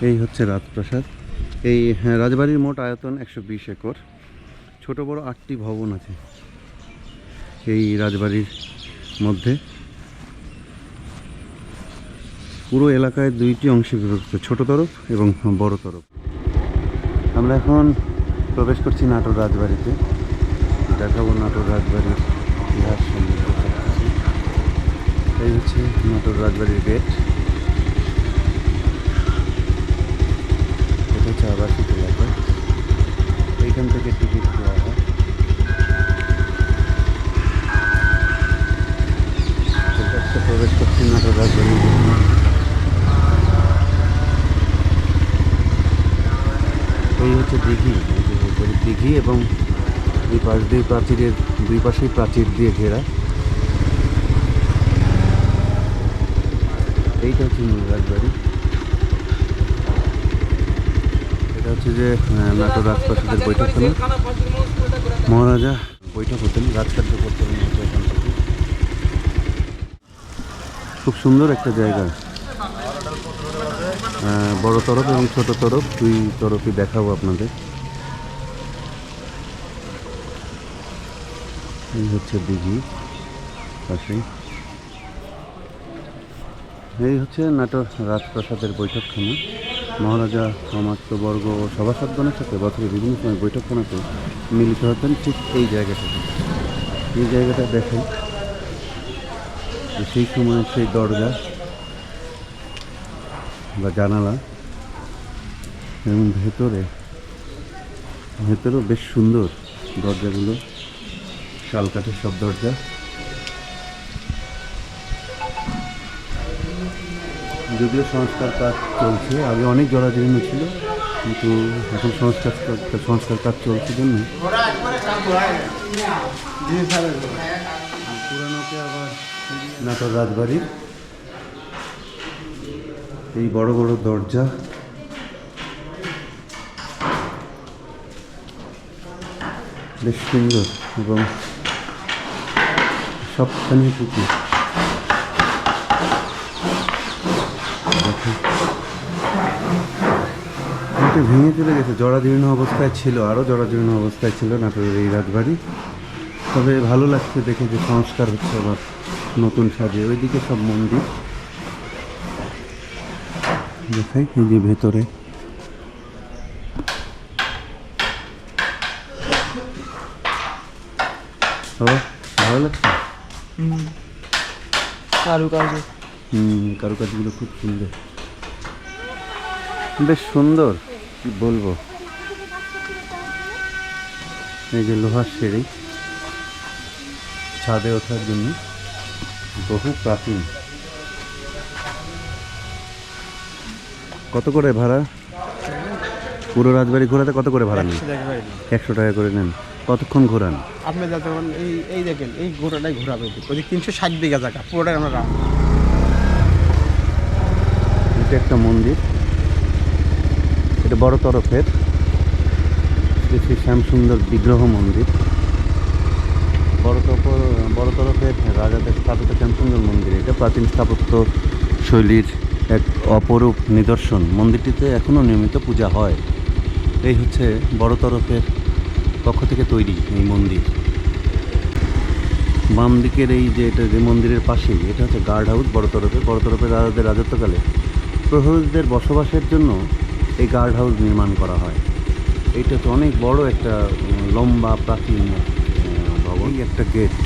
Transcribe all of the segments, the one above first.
এই হচ্ছে রাজপ্রাসাদ। এই হ্যাঁ, রাজবাড়ির মোট আয়তন একশো বিশ একর। ছোট বড় আটটি ভবন আছে এই রাজবাড়ির মধ্যে। পুরো এলাকায় দুইটি অংশে বিভক্ত ছোট তরফ এবং বড় তরফ। আমরা এখন প্রবেশ করছি নাটোর রাজবাড়িতে। দেখাবো নাটোর রাজবাড়ির ইতিহাস সবকিছু। এই হচ্ছে নাটোর রাজবাড়ির গেট এটা হচ্ছে আবাসিক এলাকা এইখান থেকে টিকিট দেওয়া হয়। প্রবেশ করছি নাটোর রাজবাড়ি এই হচ্ছে দিঘি দিঘি এবং দুই পাশ, দুই প্রাচীরের, দুই পাশেই প্রাচীর দিয়ে ঘেরা। এইটা হচ্ছে মূল রাজবাড়ি। এটা হচ্ছে যে নাটোর রাজপ্রাসাদের বৈঠকখানা মহারাজা বৈঠক হতেন, রাজকার্য করতেন খুব সুন্দর একটা জায়গা। বড় তরফ এবং ছোট তরফ, দুই তরফই দেখাবো আপনাদের। এই হচ্ছে দিঘি, পাশেই। এই হচ্ছে নাটোর রাজপ্রাসাদের বৈঠকখানা। মহারাজা সমাজবর্গ ও সভাসদগণের সাথে বছরে বিভিন্ন সময় বৈঠকখানাতে মিলিত হতেন ঠিক এই জায়গাটাতে এই জায়গাটা দেখেন। সেই সময় সেই দরজা বা জানালা এবং ভেতরে, ভেতরেও বেশ সুন্দর দরজাগুলো, শালকাঠের সব দরজা। যদিও সংস্কার কাজ চলছে, আগে অনেক জরাজীর্ণ ছিল, কিন্তু এখন সংস্কার সংস্কার কাজ চলছে জন্য। পুরানোকে আবার নাটোর রাজবাড়ির। এই বড় বড় দরজা। বেশ সুন্দর এবং সবখানে পুকুর এটা ভেঙে চলে গেছে। জরাজীর্ণ অবস্থায় ছিল আরও জরাজীর্ণ অবস্থায় ছিল নাটোরের এই রাজবাড়ি তবে ভালো লাগছে দেখে যে সংস্কার হচ্ছে আবার নতুন সাজে। ওইদিকে সব মন্দির। দেখাই এই যে ভেতরে। ভালো লাগছে? কারু কাজ হুম কারুকাজগুলো খুব সুন্দর। বেশ সুন্দর। কি বলব? এই যে লোহার সিঁড়ি ছাদে ওঠার জন্য বহু প্রাচীন। কত করে ভাড়া? পুরো রাজবাড়ি ঘোরাতে কত করে ভাড়া নেন? একশো টাকা করে নেন। কতক্ষণ ঘোরান? আপনি যাতে পারেন এই এই দেখেন এই গোটাটাই ঘোরাবে। ওই তিনশো ষাট বিঘা জায়গা পুরোটাই আমরা এটা একটা মন্দির। বড় তরফের শ্রী শ্যামসুন্দর বিগ্রহ মন্দির। বড় তরফ বড় তরফের রাজাদের স্থাপিত শ্যামসুন্দর মন্দির। এটা প্রাচীন স্থাপত্য শৈলীর এক অপরূপ নিদর্শন। মন্দিরটিতে এখনও নিয়মিত পূজা হয়। এই হচ্ছে বড় তরফের পক্ষ থেকে তৈরি এই মন্দির। বাম দিকের এই যে এটা যে মন্দিরের পাশেই এটা হচ্ছে গার্ড হাউস বড় তরফের। বড় তরফের রাজাদের রাজত্বকালে প্রহরীদের বসবাসের জন্য এই গার্ড হাউস নির্মাণ করা হয়। এটা তো অনেক বড় একটা লম্বা প্রাচীন ভবন। একটা গেট।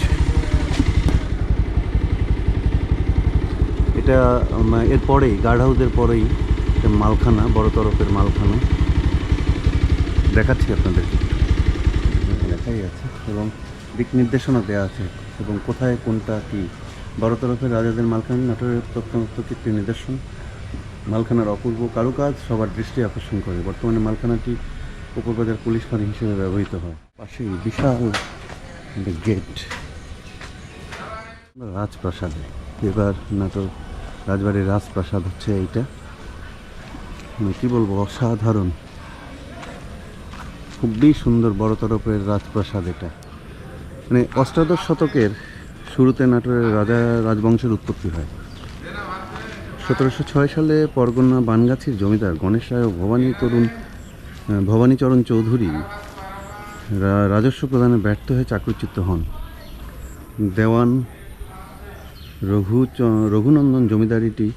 এটা উম, এর পরেই গার্ড হাউসের পরেই একটা মালখানা বড় তরফের মালখানা। দেখাচ্ছি আপনাদেরকে। দেখাই আছে এবং দিক নির্দেশনা দেওয়া আছে এবং কোথায় কোনটা কি। বড় তরফের রাজাদের মালখানা নাটোরের প্রত্নতত্ত্ব কীর্তি নিদর্শন। মালখানার অপূর্ব কারুকাজ সবার দৃষ্টি আকর্ষণ করে। বর্তমানে মালখানাটি উপবাজার পুলিশ ফাঁড়ি হিসেবে ব্যবহৃত হয়। পাশেই বিশাল গেট। রাজপ্রাসাদে। এবার নাটোর রাজবাড়ির রাজপ্রাসাদ হচ্ছে এইটা। মানে কী বলব, অসাধারণ। খুবই সুন্দর বড় তরফের রাজপ্রাসাদ এটা। মানে অষ্টাদশ শতকের শুরুতে নাটোরের রাজা রাজবংশের উৎপত্তি হয়। সতেরোশো ছয় সালে পরগনা বানগাছির জমিদার গণেশ রায় ও ভবানী তরুণ ভবানীচরণ চৌধুরী রাজস্ব প্রদানে ব্যর্থ হয়ে চাকরিচ্যুত হন। দেওয়ান রঘু রঘুনন্দন জমিদারিটি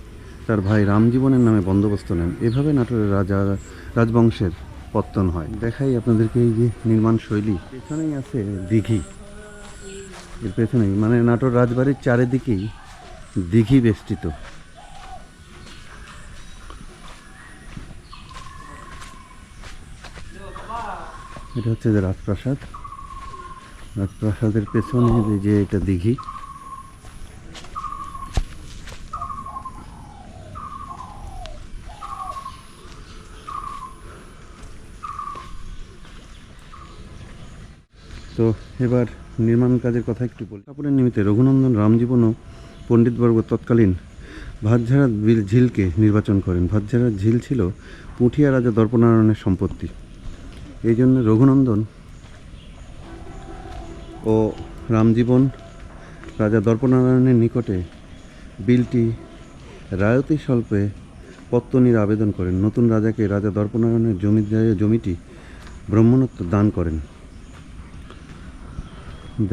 তার ভাই রামজীবনের নামে বন্দোবস্ত নেন। এভাবে নাটোরের রাজা, রাজবংশের পত্তন হয়। দেখাই আপনাদেরকে এই যে নির্মাণ শৈলী। পেছনেই আছে দিঘি। এর পেছনেই মানে নাটোর রাজবাড়ির চারিদিকেই দিঘি বেষ্টিত। এটা হচ্ছে যে রাজপ্রাসাদ। রাজপ্রাসাদের পেছনে যে এটা দিঘি। তো এবার নির্মাণ কাজের কথা একটু বলি। কাপড়ের নিমিত্তে রঘুনন্দন রামজীবন ও পণ্ডিতবর্গ তৎকালীন ভাতঝাড়া ঝিলকে নির্বাচন করেন। ভাতঝাড়া ঝিল ছিল পুঠিয়া রাজা দর্পনারায়ণের সম্পত্তি। এই জন্য রঘুনন্দন ও রামজীবন রাজা দর্পনারায়ণের নিকটে বিলটি রায়তি স্বল্পে পত্তনির আবেদন করেন। নতুন রাজাকে রাজা দর্পনারায়ণের জমি জমিটি ব্রহ্মণত্ব দান করেন।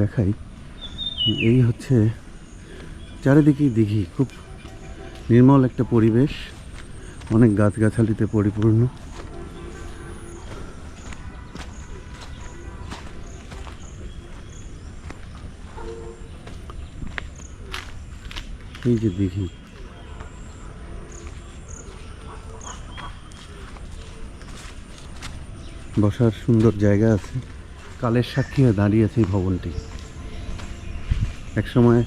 দেখাই, এই হচ্ছে চারিদিকেই দিঘি। খুব নির্মল একটা পরিবেশ, অনেক গাছগাছালিতে পরিপূর্ণ। এই যে দিঘি বসার সুন্দর জায়গা আছে। কালের সাক্ষী হয়ে দাঁড়িয়ে আছে এই ভবনটি। একসময়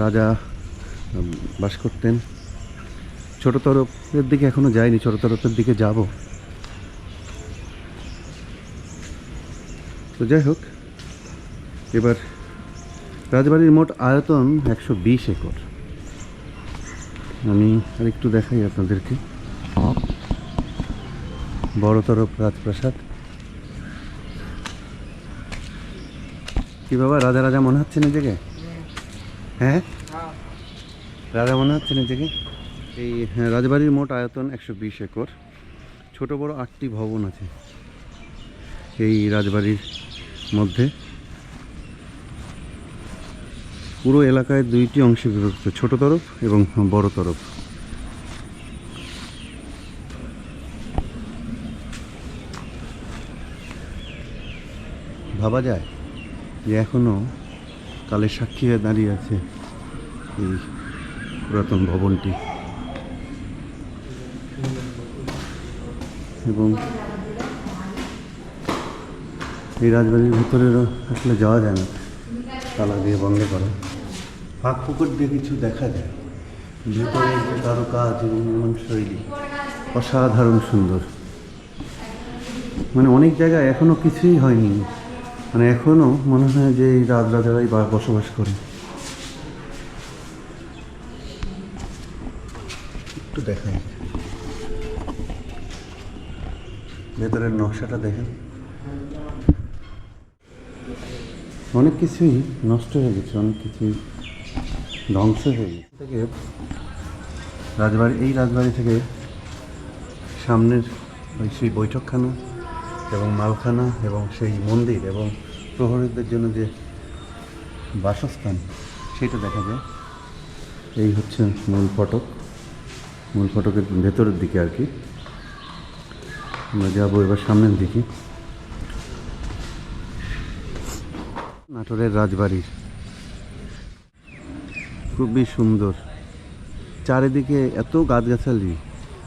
রাজা বাস করতেন। ছোট তরফের দিকে এখনও যায়নি ছোট তরফের দিকে যাব। তো যাই হোক, এবার রাজবাড়ির মোট আয়তন একশো বিশ একর। আমি আরেকটু দেখাই আপনাদেরকে। বড় তরফ রাজপ্রাসাদ। কি বাবা রাজা রাজা মনে হচ্ছে নিজেকে? হ্যাঁ? রাজা মনে হচ্ছে নিজেকে? এই হ্যাঁ, রাজবাড়ির মোট আয়তন একশো বিশ একর। ছোট বড় আটটি ভবন আছে এই রাজবাড়ির মধ্যে। পুরো এলাকায় দুইটি অংশে বিভক্ত, ছোট তরফ এবং বড় তরফ। ভাবা যায় যে এখনও কালের সাক্ষী হয়ে দাঁড়িয়ে আছে এই পুরাতন ভবনটি। এবং এই রাজবাড়ির ভিতরে আসলে যাওয়া যায় না, তালা দিয়ে বন্ধ করা। ফাঁক পুকুর দিয়ে কিছু দেখা যায়। ভিতরে যে কারুকাজ এবং নির্মাণ শৈলী অসাধারণ সুন্দর। মানে অনেক জায়গায় এখনও কিছুই হয়নি। মানে এখনও মনে হয় যে এই রাজরাজারাই রাজারাই বসবাস করে। একটু দেখাই। ভেতরের নকশাটা দেখেন। অনেক কিছুই নষ্ট হয়ে গেছে, অনেক কিছুই ধ্বংস হয়ে গেছে। থেকে রাজবাড়ি, এই রাজবাড়ি থেকে সামনের ওই সেই বৈঠকখানা এবং মালখানা এবং সেই মন্দির এবং প্রহরীদের জন্য যে বাসস্থান, সেটা দেখা যায়। এই হচ্ছে মূল ফটক। মূল ফটকের ভেতরের দিকে আর কি। আমরা যাব এবার সামনের দিকে। নাটোরের রাজবাড়ির খুবই সুন্দর। চারিদিকে এত গাছগাছালি,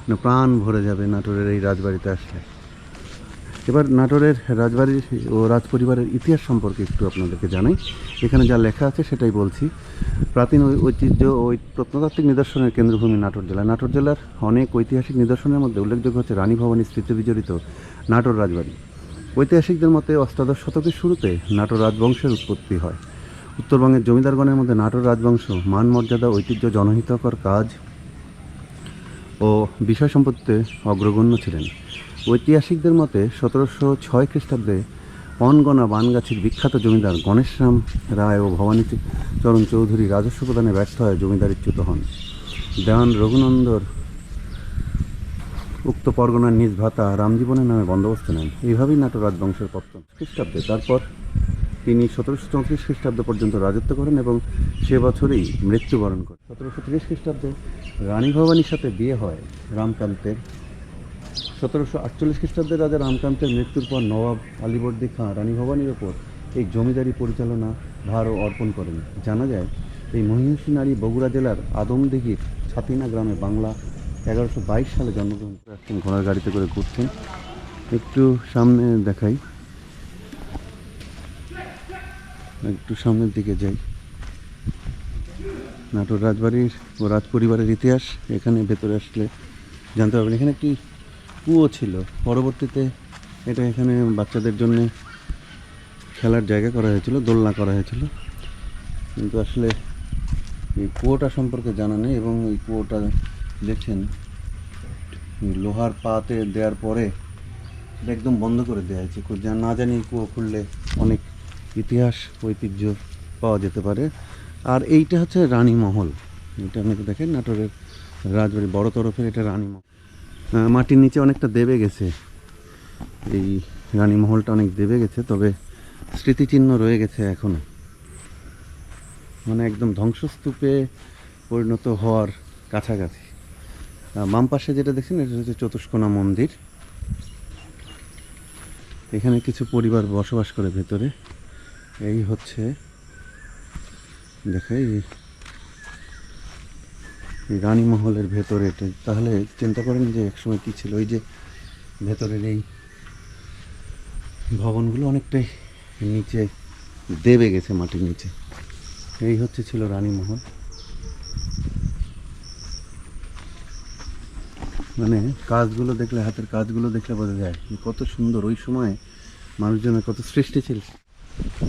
না প্রাণ ভরে যাবে নাটোরের এই রাজবাড়িতে আসলে। এবার নাটোরের রাজবাড়ির ও রাজপরিবারের ইতিহাস সম্পর্কে একটু আপনাদেরকে জানাই। এখানে যা লেখা আছে সেটাই বলছি। প্রাচীন ঐতিহ্য ও প্রত্নতাত্ত্বিক নিদর্শনের কেন্দ্রভূমি নাটোর জেলা। নাটোর জেলার অনেক ঐতিহাসিক নিদর্শনের মধ্যে উল্লেখযোগ্য হচ্ছে রানী ভবানী স্মৃতি বিজড়িত নাটোর রাজবাড়ি। ঐতিহাসিকদের মতে অষ্টাদশ শতকের শুরুতে নাটোর রাজবংশের উৎপত্তি হয়। উত্তরবঙ্গের জমিদারগণের মধ্যে নাটোর রাজবংশ, মান মর্যাদা, ঐতিহ্য, জনহিতকর কাজ ও বিষয় সম্পত্তিতে অগ্রগণ্য ছিলেন। ঐতিহাসিকদের মতে সতেরোশো ছয় খ্রিস্টাব্দে পনগনা বানগাছির বিখ্যাত জমিদার গণেশরাম রায় ও ভবানী চরণ চৌধুরী রাজস্ব প্রদানে ব্যর্থ হয়ে জমিদারিচ্যুত হন। দেওয়ান রঘুনন্দর উক্ত পরগনার নিজ ভাতা রামজীবনের নামে বন্দোবস্ত নেন। এইভাবেই নাটোর রাজবংশের পত্তন। খ্রিস্টাব্দে তারপর তিনি সতেরোশো চৌত্রিশ খ্রিস্টাব্দ পর্যন্ত রাজত্ব করেন এবং সে বছরেই মৃত্যুবরণ করেন। সতেরোশো তিরিশ খ্রিস্টাব্দে রানী ভবানীর সাথে বিয়ে হয় রামকান্তের। সতেরোশো আটচল্লিশ খ্রিস্টাব্দে রাজা রামকান্তের মৃত্যুর পর নবাব আলীবর্দী খাঁ রানী ভবানীর ওপর এই জমিদারি পরিচালনা ভারও অর্পণ করেন। জানা যায়, এই মহিষী নারী বগুড়া জেলার আদমদিঘির ছাতিনা গ্রামে বাংলা এগারোশো বাইশ সালে জন্মগ্রহণ করে ঘোড়ার গাড়িতে করে ঘুরছেন। একটু সামনে দেখাই। একটু সামনের দিকে যাই। নাটোর রাজবাড়ির ও রাজ পরিবারের ইতিহাস এখানে ভেতরে আসলে জানতে পারবেন। এখানে একটি কুয়ো ছিল। পরবর্তীতে এটা এখানে বাচ্চাদের জন্য খেলার জায়গা করা হয়েছিল, দোলনা করা হয়েছিল। কিন্তু আসলে এই কুয়োটা সম্পর্কে জানা নেই এবং এই কুয়োটা দেখছেন লোহার পাতে দেওয়ার পরে এটা একদম বন্ধ করে দেওয়া হয়েছে। না জানি কুয়ো খুললে অনেক ইতিহাস ঐতিহ্য পাওয়া যেতে পারে। আর এইটা হচ্ছে রানীমহল এটা আপনি দেখেন নাটোরের রাজবাড়ি বড় তরফের এটা রানীমহল আহ, মাটির নিচে অনেকটা দেবে গেছে। এই রানীমহলটা অনেক দেবে গেছে তবে স্মৃতিচিহ্ন রয়ে গেছে এখনও মানে একদম ধ্বংসস্তূপে পরিণত হওয়ার কাছাকাছি। বাম পাশে যেটা দেখছেন এটা হচ্ছে চতুষ্কোণা মন্দির। এখানে কিছু পরিবার বসবাস করে ভেতরে। এই হচ্ছে দেখে এই রানীমহলের ভেতরে। তাহলে চিন্তা করেন যে একসময় কী ছিল, ওই যে ভেতরের এই ভবনগুলো অনেকটাই নিচে, দেবে গেছে মাটির নিচে। এই হচ্ছে ছিল রানীমহল মানে কাজগুলো দেখলে, হাতের কাজগুলো দেখলে বোঝা যায় কত সুন্দর। ওই সময় মানুষজনের কত সৃষ্টি ছিল।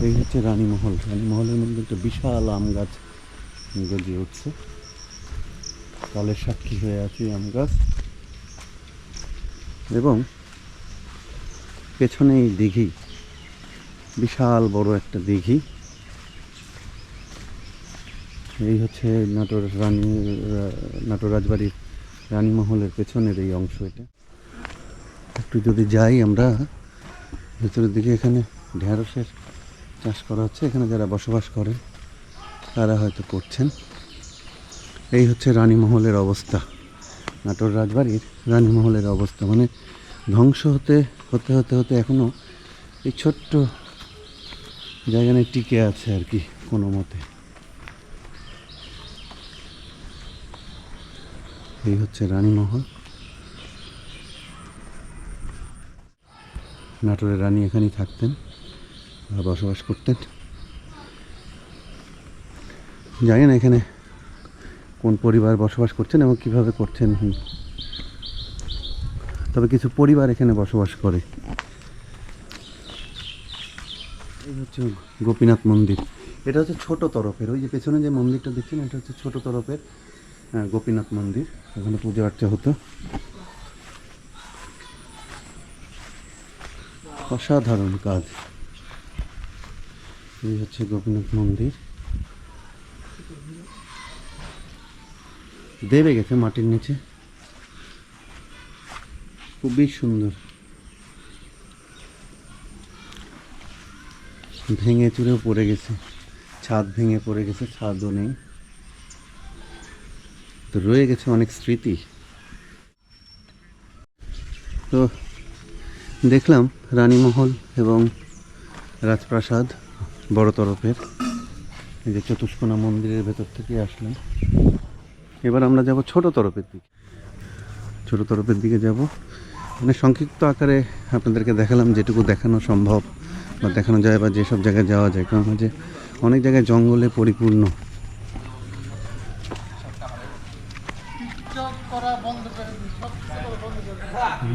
এই হচ্ছে রানীমহল। রানীমহলের মধ্যে একটা বিশাল আম গাছ গজিয়ে উঠছে। কালের সাক্ষী হয়ে আছে আম গাছ। এবং পেছনে এই দিঘি। বিশাল বড় একটা দিঘি। এই হচ্ছে নাটোর রানী নাটোর রাজবাড়ির রানীমহলের পেছনের এই অংশ এটা। একটু যদি যাই আমরা, ভেতরের দিকে এখানে ঢেঁড়সের চাষ করা হচ্ছে, এখানে যারা বসবাস করেন, তারা হয়তো করছেন। এই হচ্ছে রানীমহলের অবস্থা, নাটোর রাজবাড়ির রানীমহলের অবস্থা। মানে ধ্বংস হতে হতে হতে হতে এখনও এই ছোট্ট জায়গায় টিকে আছে আর কি কোনো মতে। এই হচ্ছে রানীমহল। নাটোরের রানী এখানেই থাকতেন। বসবাস করতেন। জানি না এখানে কোন পরিবার বসবাস করছেন এবং কীভাবে করছেন তবে কিছু পরিবার এখানে বসবাস করে। এই হচ্ছে গোপীনাথ মন্দির। এটা হচ্ছে ছোট তরফের, ওই যে পেছনে যে মন্দিরটা দেখছেন, এটা হচ্ছে ছোট তরফের গোপীনাথ মন্দির। ওখানে পুজো আর্চা হতো। অসাধারণ কাজ। এই হচ্ছে গোপীনাথ মন্দির। দেবে গেছে মাটির নিচে। খুবই সুন্দর। ভেঙে চুরেও পড়ে গেছে। ছাদ ভেঙে পড়ে গেছে, ছাদও নেই। তো রয়ে গেছে অনেক স্মৃতি। তো দেখলাম রানীমহল এবং রাজপ্রাসাদ। বড় তরফের। এই যে চতুষ্কোনা মন্দিরের ভেতর থেকে আসলাম। এবার আমরা যাব ছোট তরফের দিকে। ছোট তরফের দিকে যাব। মানে সংক্ষিপ্ত আকারে আপনাদেরকে দেখালাম যেটুকু দেখানো সম্ভব বা দেখানো যায় বা যেসব জায়গায় যাওয়া যায়। কারণ হচ্ছে অনেক জায়গায় জঙ্গলে পরিপূর্ণ।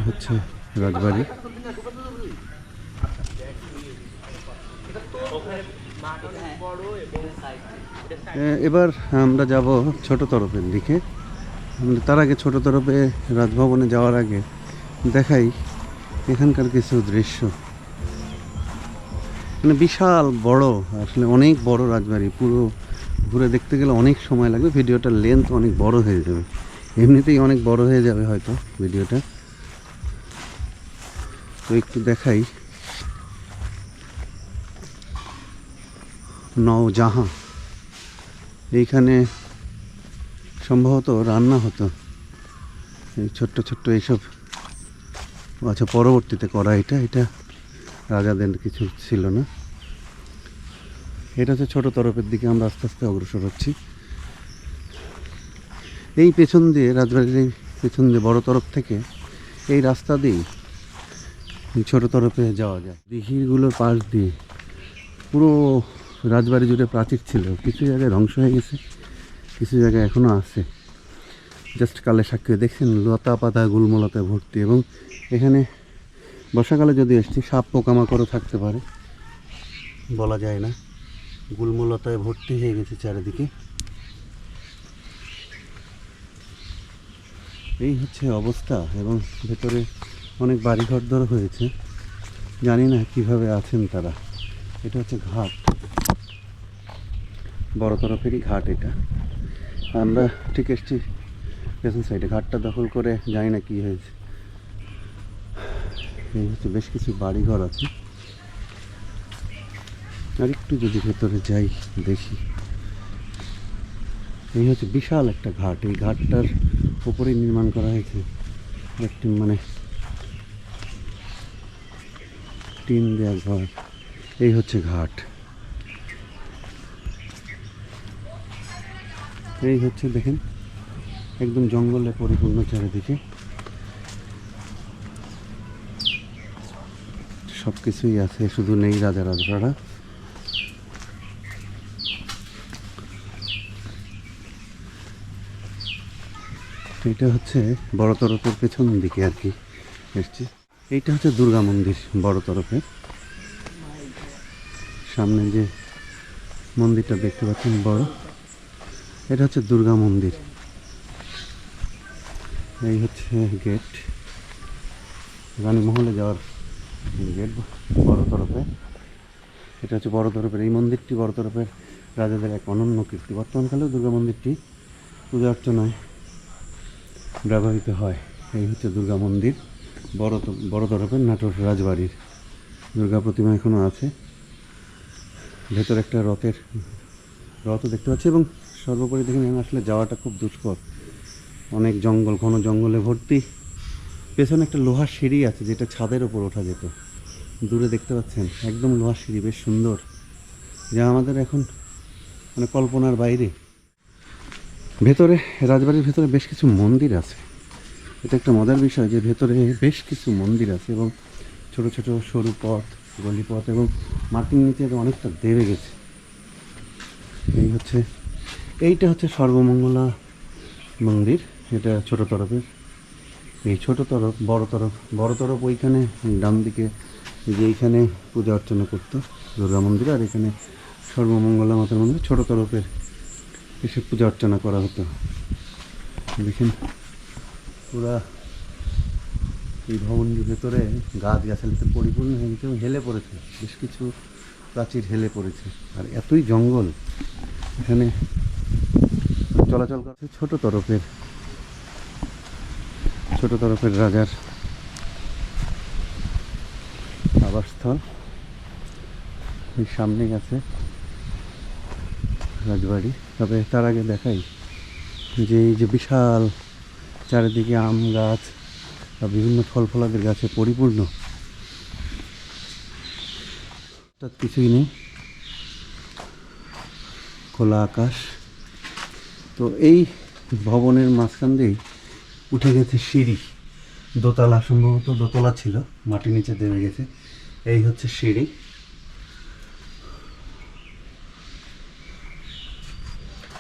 হচ্ছে রাজবাড়ি। এবার আমরা যাব ছোট তরফের দিকে। তার আগে ছোট তরফে রাজভবনে যাওয়ার আগে দেখাই এখানকার কিছু দৃশ্য। মানে বিশাল বড়, আসলে অনেক বড় রাজবাড়ি। পুরো ঘুরে দেখতে গেলে অনেক সময় লাগবে, ভিডিওটার লেন্থ অনেক বড় হয়ে যাবে। এমনিতেই অনেক বড় হয়ে যাবে হয়তো ভিডিওটা। তো একটু দেখাই নওজাহাঁ এইখানে সম্ভবত রান্না হতো। এই ছোট্ট ছোট্ট এইসব আচ্ছা পরবর্তীতে করা এটা। এটা রাজাদের কিছু ছিল না। এটা হচ্ছে ছোটো তরফের দিকে আমরা আস্তে আস্তে অগ্রসর হচ্ছি। এই পেছন দিয়ে, রাজবাড়ির এই পেছন দিয়ে, বড় তরফ থেকে এই রাস্তা দিয়েই ছোটো তরফে যাওয়া যায়। দিঘিরগুলোর পাশ দিয়ে পুরো রাজবাড়ি জুড়ে প্রাচীর ছিল, কিছু জায়গায় ধ্বংস হয়ে গেছে, কিছু জায়গায় এখনও আছে। জাস্ট কালে সাক্ষী দেখছেন, লতা পাতা গুলমলতায় ভর্তি এবং এখানে বর্ষাকালে যদি এসছি সাপ পোকামাকড়ও থাকতে পারে, বলা যায় না। গুলমলতায় ভর্তি হয়ে গেছে চারিদিকে। এই হচ্ছে অবস্থা এবং ভেতরে অনেক বাড়িঘর ধর হয়েছে। জানি না কীভাবে আছেন তারা। এটা হচ্ছে ঘাট। বড় তরফেরই ঘাট এটা। আমরা ঠিক এসছি পেছন সাইডে ঘাটটা দখল করে জানি না কি হয়েছে। এই হচ্ছে বেশ কিছু বাড়িঘর আছে। আর একটু যদি ভেতরে যাই দেখি। এই হচ্ছে বিশাল একটা ঘাট। এই ঘাটটার উপরেই নির্মাণ করা হয়েছে একটি মানে টিন দেওয়া ঘর। এই হচ্ছে ঘাট। এই হচ্ছে দেখেন, একদম জঙ্গলে পরিপূর্ণ চারিদিকে। সব কিছুই আছে, শুধু নেই রাজা রাজরাড়া এটা হচ্ছে বড় তরফের পেছন দিকে আর কি এসছি। এইটা হচ্ছে দুর্গা মন্দির বড় তরফের সামনে যে মন্দিরটা দেখতে পাচ্ছেন, বড়। এটা হচ্ছে দুর্গা মন্দির। এই হচ্ছে গেট রানীমহলে যাওয়ার গেট বড় তরফে। এটা হচ্ছে বড় তরফের, এই মন্দিরটি বড় তরফের রাজাদের এক অনন্য কীর্তি। বর্তমানকালেও দুর্গা মন্দিরটি পূজা অর্চনায় ব্যবহৃত হয়। এই হচ্ছে দুর্গা মন্দির। বড় বড় তরফের নাটোর রাজবাড়ির দুর্গা প্রতিমা এখনও আছে। ভেতর একটা রথের রথও দেখতে পাচ্ছি এবং সর্বোপরি দেখেন এখানে আসলে যাওয়াটা খুব দুষ্কর। অনেক জঙ্গল, ঘন জঙ্গলে ভর্তি। পেছনে একটা লোহার সিঁড়ি আছে যেটা ছাদের ওপর ওঠা যেত। দূরে দেখতে পাচ্ছেন, একদম লোহার সিঁড়ি, বেশ সুন্দর। যা আমাদের এখন মানে কল্পনার বাইরে। ভেতরে, রাজবাড়ির ভেতরে বেশ কিছু মন্দির আছে। এটা একটা মজার বিষয় যে ভেতরে বেশ কিছু মন্দির আছে এবং ছোট ছোট সরু পথ গলিপথ এবং মাটির নিচে অনেকটা দেবে গেছে। এই হচ্ছে এইটা হচ্ছে সর্বমঙ্গলা মন্দির, এটা ছোট তরফের এই ছোট তরফ, বড় তরফ বড় তরফ ওইখানে ডান দিকে যে এইখানে পূজা অর্চনা করতো দুর্গা মন্দির, আর এখানে সর্বমঙ্গলা মাতার মন্দির, ছোট তরফের এসে পূজা অর্চনা করা হতো। দেখেন, পুরা এই ভবনটির ভেতরে গাছ গাছালিতে পরিপূর্ণ হয়ে গেছে হেলে পড়েছে, বেশ কিছু প্রাচীর হেলে পড়েছে। আর এতই জঙ্গল, এখানে চলাচল করছে ছোট তরফের ছোট তরফের রাজার আবাসস্থল। এই সামনেই আছে রাজবাড়ি। তবে তার আগে দেখাই যে এই যে বিশাল চারিদিকে আম গাছ বা বিভিন্ন ফল ফলাদের গাছে পরিপূর্ণ। কিছুই নেই। খোলা আকাশ। তো এই ভবনের মাঝখান দিয়েই উঠে গেছে সিঁড়ি। দোতলা সম্ভবত দোতলা ছিল, মাটির নিচে দেবে গেছে। এই হচ্ছে সিঁড়ি।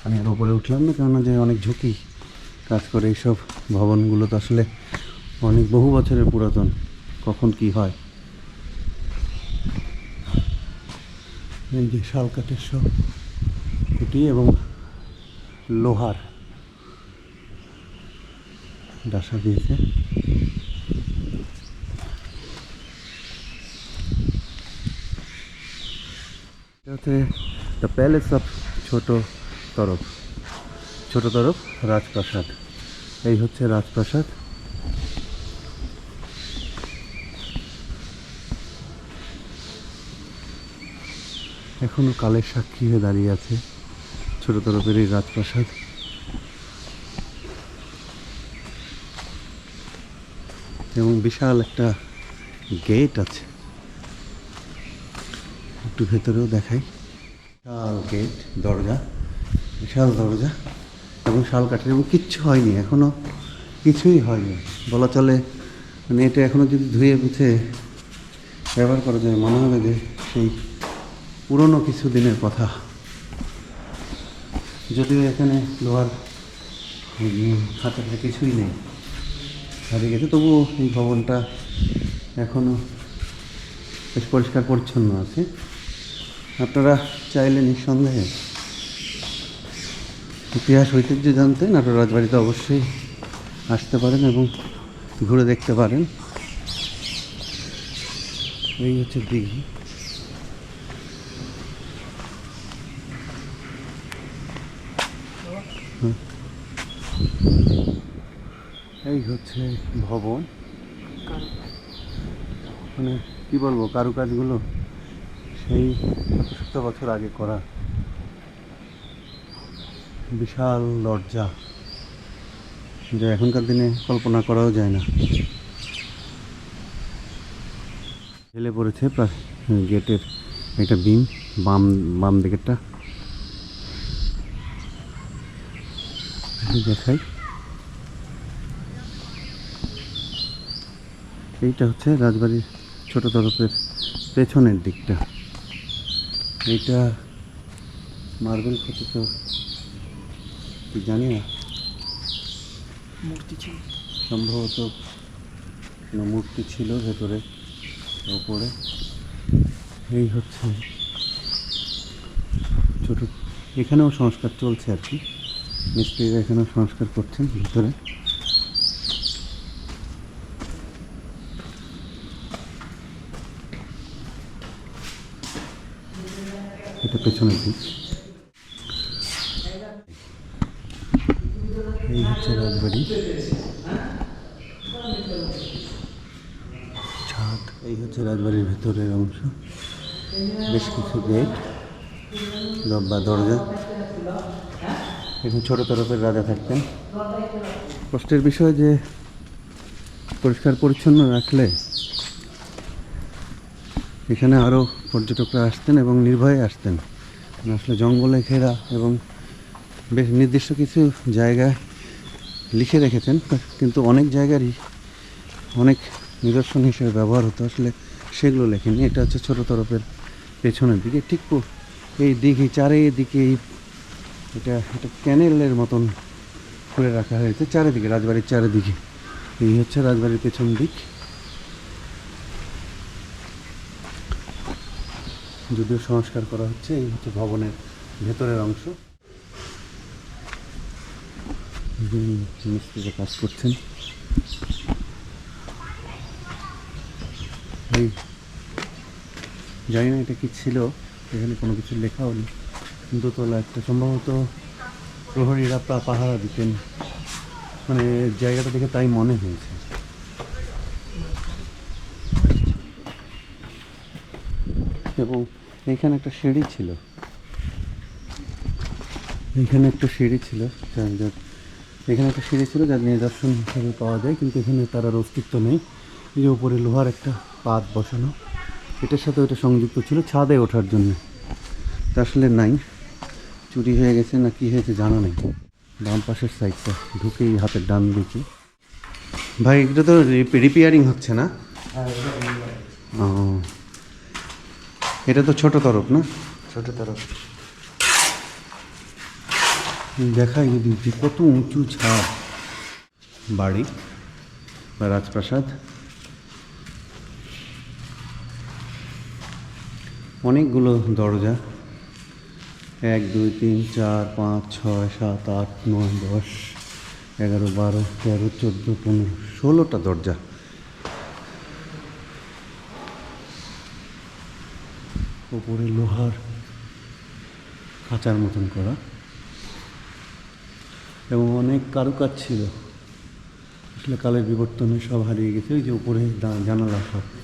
আমি আর উপরে উঠলাম না, কেননা যে অনেক ঝুঁকি কাজ করে এইসব ভবনগুলো তো আসলে অনেক বহু বছরের পুরাতন, কখন কি হয়। এই যে শাল কাঠের সব খুঁটি এবং লোহার ডাসা দিয়েছে। দ্য প্যালেস অফ ছোট তরফ। ছোট তরফ, রাজপ্রাসাদ। এই হচ্ছে রাজপ্রাসাদ। এখনও কালের সাক্ষী হয়ে দাঁড়িয়ে আছে। ছোট তরফের এই রাজপ্রাসাদ। এবং বিশাল একটা গেট আছে। একটু ভেতরেও দেখাই। বিশাল গেট, দরজা, বিশাল দরজা এবং শাল কাঠের এবং কিচ্ছু হয়নি, এখনও কিছুই হয়নি। বলা চলে মানে এটা এখনও যদি ধুয়ে মুছে ব্যবহার করা যায়, মনে হবে যে সেই পুরনো কিছু দিনের কথা। যদিও এখানে লোহার খাতা কিছুই নেই। হারিয়ে গেছে তবুও এই ভবনটা এখনও বেশ পরিষ্কার পরিচ্ছন্ন আছে। আপনারা চাইলে নিঃসন্দেহে ইতিহাস, ঐতিহ্য জানতে নাটোর রাজবাড়িতে অবশ্যই আসতে পারেন এবং ঘুরে দেখতে পারেন। এই হচ্ছে দিঘি। এই হচ্ছে ভবন। মানে কি বলব কারুকাজগুলো সেই শত বছর আগে করা। বিশাল দরজা যা এখনকার দিনে কল্পনা করাও যায় না। ঢেলে পড়েছে গেটের একটা বিম বাম বাম দিকেরটা। দেখাই। এইটা হচ্ছে রাজবাড়ির ছোট তরফের পেছনের দিকটা। এইটা মার্বেল খচিত। কি জানি না। মূর্তি ছিল। সম্ভবত কোনো মূর্তি ছিল ভেতরে ওপরে। এই হচ্ছে ছোট। এখানেও সংস্কার চলছে আর কি। মিস্ত্রিরা এখানে সংস্কার করছেন ভিতরে। এটা পেছনের দিক। এই হচ্ছে রাজবাড়ি। ছাদ, এই হচ্ছে রাজবাড়ির ভেতরের অংশ। বেশ কিছু গেট বা দরজা। এখানে ছোট তরফের রাজা থাকতেন। কষ্টের বিষয় যে পরিষ্কার পরিচ্ছন্ন রাখলে এখানে আরও পর্যটকরা আসতেন এবং নির্ভয়ে আসতেন। আসলে জঙ্গলে ঘেরা এবং বেশ নির্দিষ্ট কিছু জায়গা লিখে রেখেছেন, কিন্তু অনেক জায়গারই অনেক নিদর্শন হিসেবে ব্যবহার হতো। আসলে সেগুলো লেখেনি এটা হচ্ছে ছোট তরফের পেছনের দিকে। ঠিক এই দিঘি, চারিদিকে এই এটা একটা ক্যানেলের মতন করে রাখা হয়েছে চারিদিকে, রাজবাড়ির চারিদিকে। এই হচ্ছে রাজবাড়ির পেছন দিক। যদিও সংস্কার করা হচ্ছে, এই হচ্ছে ভবনের ভেতরের অংশ। যিনি মিস্ত্রিতে কাজ করছেন। জানি না এটা কি ছিল, এখানে কোনো কিছু লেখাও নেই। দোতলা একটা। সম্ভবত প্রহরীরা পাহারা দিতেন। মানে জায়গাটা দেখে তাই মনে হয়েছে। এবং এখানে একটা সিঁড়ি ছিল। এখানে একটা সিঁড়ি ছিল যার- এখানে একটা সিঁড়ি ছিল যার নিদর্শন হিসেবে পাওয়া যায়, কিন্তু এখানে তার আর অস্তিত্ব নেই। এই যে উপরে লোহার একটা পাত বসানো, এটার সাথে ওটা সংযুক্ত ছিল ছাদে ওঠার জন্য। আসলে নাই। চুরি হয়ে গেছে না কি হয়েছে জানা নেই। বাম পাশের সাইডটা ঢুকেই হাতের ডান দিকে। ভাই এটা তো রিপেয়ারিং হচ্ছে না? ও। এটা তো ছোট তরফ না? ছোট তরফ। দেখাই যদি কত উঁচু ছাদ। বাড়ি বা রাজপ্রাসাদ। অনেকগুলো দরজা। এক, দুই, তিন, চার, পাঁচ, ছয়, সাত, আট, নয়, দশ, এগারো, বারো, তেরো, চোদ্দ, পনেরো, ষোলোটা দরজা। ওপরে লোহার খাঁচার মতন করা। এবং অনেক কারুকাজ ছিল। আসলে কালের বিবর্তনে সব হারিয়ে গেছে। ওই যে উপরে জানালা সব।